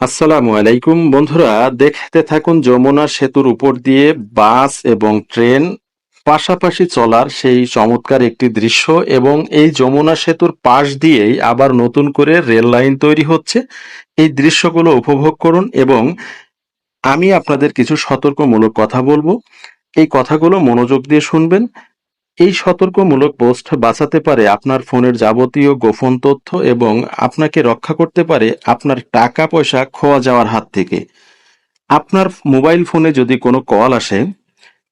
আসসালামু আলাইকুম। বন্ধুরা, দেখতে থাকুন যমুনা সেতুর উপর দিয়ে বাস এবং ট্রেন পাশাপাশি চলার সেই চমৎকার একটি দৃশ্য এবং এই যমুনা সেতুর পাশ দিয়েই আবার নতুন করে রেল লাইন তৈরি হচ্ছে। এই দৃশ্যগুলো উপভোগ করুন এবং আমি আপনাদের কিছু সতর্কমূলক কথা বলব। এই কথাগুলো মনোযোগ দিয়ে শুনবেন এই সতর্কমূলক পোস্ট বাঁচাতে পারে আপনার ফোনের যাবতীয় গোপন তথ্য এবং আপনাকে রক্ষা করতে পারে আপনার টাকা পয়সা খোয়া যাওয়ার হাত থেকে। আপনার মোবাইল ফোনে যদি কোনো কল আসে,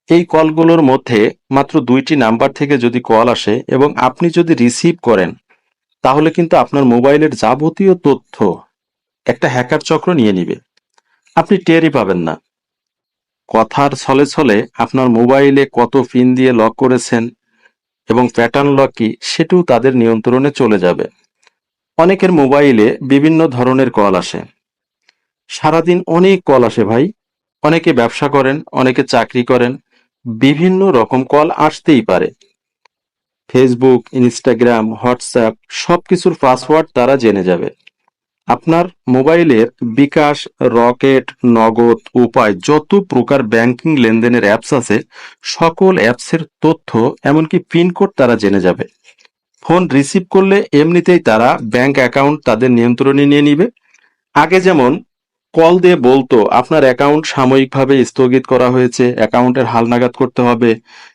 এই কলগুলোর মধ্যে মাত্র দুইটি নাম্বার থেকে যদি কল আসে এবং আপনি যদি রিসিভ করেন, তাহলে কিন্তু আপনার মোবাইলের যাবতীয় তথ্য একটা হ্যাকার চক্র নিয়ে নিবে। আপনি টেরই পাবেন না। কথার ছলে ছলে আপনার মোবাইলে কত পিন দিয়ে লক করেছেন এবং প্যাটার্ন লক কি সেটিও তাদের নিয়ন্ত্রণে চলে যাবে। অনেকের মোবাইলে বিভিন্ন ধরনের কল আসে। সারাদিন অনেক কল আসে ভাই। অনেকে ব্যবসা করেন, অনেকে চাকরি করেন। বিভিন্ন রকম কল আসতেই পারে। ফেসবুক ইনস্টাগ্রাম হোয়াটসঅ্যাপ সব কিছুর পাসওয়ার্ড তারা জেনে যাবে। আপনার মোবাইলের বিকাশ, রকেট, নগদ উপায়, যত প্রকার ব্যাংকিং লেনদেনের অ্যাপস আছে, সকল অ্যাপসের তথ্য, এমনকি পিনকোড তারা জেনে যাবে। ফোন রিসিভ করলে এমনিতেই তারা ব্যাংক অ্যাকাউন্ট তাদের নিয়ন্ত্রণে নিয়ে নিবে। আগে যেমন কল দিয়ে বলতো, আপনার অ্যাকাউন্ট সাময়িকভাবে স্থগিত করা হয়েছে, অ্যাকাউন্টের হালনাগাদ করতে হবে।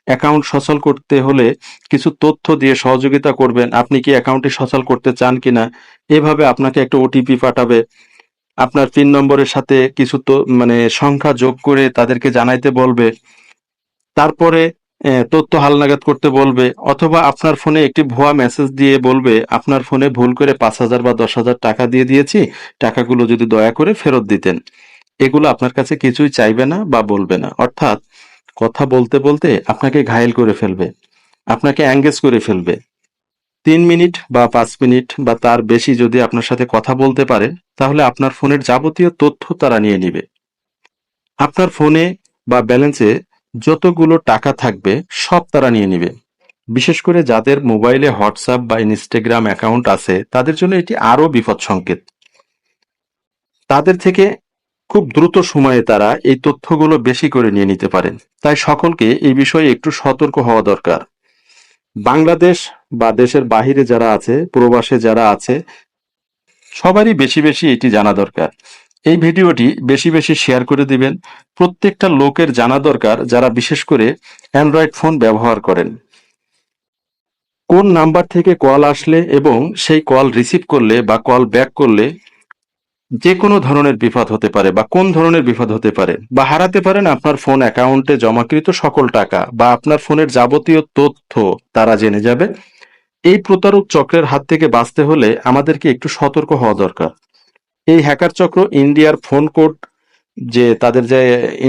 অ্যাকাউন্ট সচল করতে হলে কিছু তথ্য দিয়ে সহযোগিতা করবেন। আপনি কি অ্যাকাউন্টে সচল করতে চান কিনা? এভাবে আপনাকে একটা ওটিপি পাঠাবে। আপনার পিন নম্বরের সাথে কিছু তো মানে সংখ্যা যোগ করে তাদেরকে জানাইতে বলবে। তারপরে তথ্য হালনাগাদ করতে বলবে, অথবা আপনার ফোনে একটি ভুয়া মেসেজ দিয়ে বলবে, আপনার ফোনে ভুল করে পাঁচ হাজার বা দশ হাজার টাকা দিয়ে দিয়েছি, টাকাগুলো যদি দয়া করে ফেরত দিতেন। এগুলো আপনার কাছে কিছুই চাইবে না বা বলবে না। অর্থাৎ কথা বলতে বলতে আপনাকে ঘায়েল করে ফেলবে, আপনাকে অ্যাঙ্গেজ করে ফেলবে। তিন মিনিট বা পাঁচ মিনিট বা তার বেশি যদি আপনার সাথে কথা বলতে পারে, তাহলে আপনার ফোনের যাবতীয় তথ্য তারা নিয়ে নিবে। আপনার ফোনে বা ব্যালেন্সে যতগুলো টাকা থাকবে, সব তারা নিয়ে নিবে। বিশেষ করে যাদের মোবাইলে হোয়াটসঅ্যাপ বা ইনস্টাগ্রাম অ্যাকাউন্ট আছে, তাদের জন্য এটি আরও বিপদ সংকেত। তাদের থেকে খুব দ্রুত সময়ে তারা এই তথ্যগুলো বেশি করে নিয়ে নিতে পারেন। তাই সকলকে এই বিষয়ে একটু সতর্ক হওয়া দরকার। বাংলাদেশ বা দেশের বাহিরে যারা আছে, প্রবাসে যারা আছে, সবারই বেশি বেশি এটি জানা দরকার। এই ভিডিওটি বেশি বেশি শেয়ার করে দিবেন। প্রত্যেকটা লোকের জানা দরকার যারা বিশেষ করে অ্যান্ড্রয়েড ফোন ব্যবহার করেন। কোন নাম্বার থেকে কল আসলে এবং সেই কল রিসিভ করলে বা কল ব্যাক করলে যে কোনো ধরনের বিপদ হতে পারে বা কোন ধরনের বিপদ হতে পারে বা হারাতে পারেন আপনার ফোন অ্যাকাউন্টে জমাকৃত সকল টাকা বা আপনার ফোনের যাবতীয় তথ্য তারা জেনে যাবে। এই প্রতারক চক্রের হাত থেকে বাঁচতে হলে আমাদেরকে একটু সতর্ক হওয়া দরকার। এই হ্যাকার চক্র ইন্ডিয়ার ফোন কোড যে তাদের যে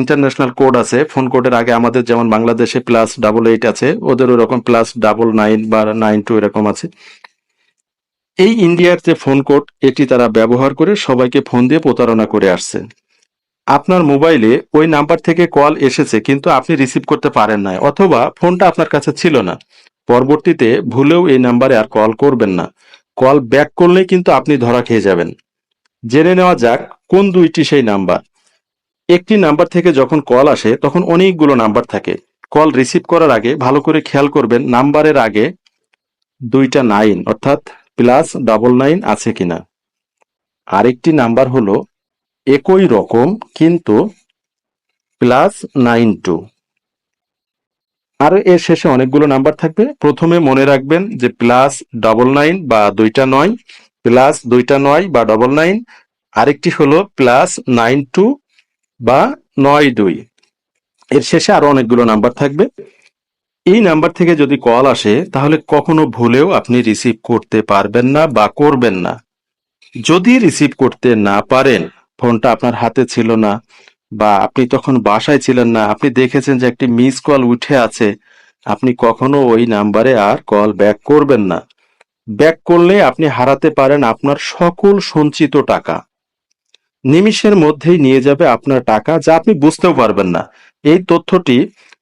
ইন্টারন্যাশনাল কোড আছে, ফোন কোডের আগে আমাদের যেমন বাংলাদেশে প্লাস ডাবল এইট আছে, ওদের ওরকম প্লাস ডাবল নাইন বা নাইন টু এরকম আছে। এই ইন্ডিয়ার যে ফোন কোড, এটি তারা ব্যবহার করে সবাইকে ফোন দিয়ে প্রতারণা করে আসছে। আপনার মোবাইলে ওই নাম্বার থেকে কল এসেছে, কিন্তু আপনি রিসিভ করতে পারেন না অথবা ফোনটা আপনার কাছে ছিল না। পরবর্তীতে ভুলেও এই নাম্বারে আর কল করবেন না। কল ব্যাক করলেই কিন্তু আপনি ধরা খেয়ে যাবেন। জেনে নেওয়া যাক কোন দুইটি সেই নাম্বার। একটি নাম্বার থেকে যখন কল আসে, তখন অনেকগুলো নাম্বার থাকে। কল রিসিভ করার আগে ভালো করে খেয়াল করবেন নাম্বারের আগে দুইটা নাইন, অর্থাৎ প্লাস ডাবল নাইন আছে কিনা। আরেকটি নাম্বার হলো একই রকম, কিন্তু প্লাস নাইন টু। আর এর শেষে অনেকগুলো নাম্বার থাকবে। প্রথমে মনে রাখবেন যে প্লাস ডবল নাইন বা দুইটা নয় প্লাস দুইটা নয় বা ডবল নাইন আরেকটি হলো প্লাস নাইন টু বা নয় দুই। এর শেষে আরও অনেকগুলো নাম্বার থাকবে। এই নাম্বার থেকে যদি কল আসে, তাহলে কখনো ভুলেও আপনি রিসিভ করতে পারবেন না বা করবেন না। যদি রিসিভ করতে না পারেন, ফোনটা আপনার হাতে ছিল না বা আপনি তখন বাসায় ছিলেন না, আপনি দেখেছেন যে একটি মিস কল উঠে আছে, আপনি কখনো ওই নাম্বারে আর কল ব্যাক করবেন না। ব্যাক করলে আপনি হারাতে পারেন আপনার সকল সঞ্চিত টাকা। নিমিষের মধ্যেই নিয়ে যাবে আপনার টাকা যা আপনি বুঝতেও পারবেন না। এই তথ্যটি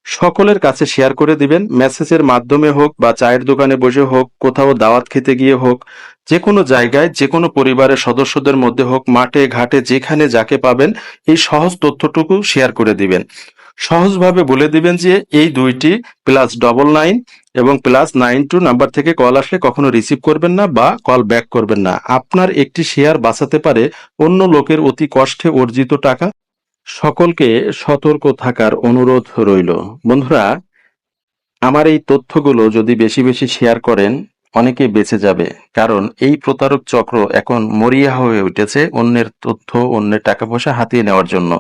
সকলের কাছে শেয়ার করে দিবেন। মেসেজের মাধ্যমে হোক বা চায়ের দোকানে বসে হোক, কোথাও দাওয়াত খেতে গিয়ে হোক যে কোনো জায়গায় যে কোনো পরিবারের সদস্যদের মধ্যে হোক, মাঠে, ঘাটে, যেখানে যাকে পাবেন, এই সহজ তথ্যটুকু শেয়ার করে দিবেন। সহজভাবে বলে দিবেন যে এই দুইটি প্লাস ডবল নাইন এবং প্লাস নাইন টু নাম্বার থেকে কল আসলে কখনো রিসিভ করবেন না বা কল ব্যাক করবেন না। আপনার একটি শেয়ার বাঁচাতে পারে অন্য লোকের অতি কষ্টে অর্জিত টাকা। সকলকে সতর্ক থাকার অনুরোধ রইল। বন্ধুরা, আমার এই তথ্যগুলো যদি বেশি বেশি শেয়ার করেন, অনেকে বেঁচে যাবে। কারণ এই প্রতারক চক্র এখন মরিয়া হয়ে উঠেছে অন্যের তথ্য, অন্যের টাকা পয়সা হাতিয়ে নেওয়ার জন্য।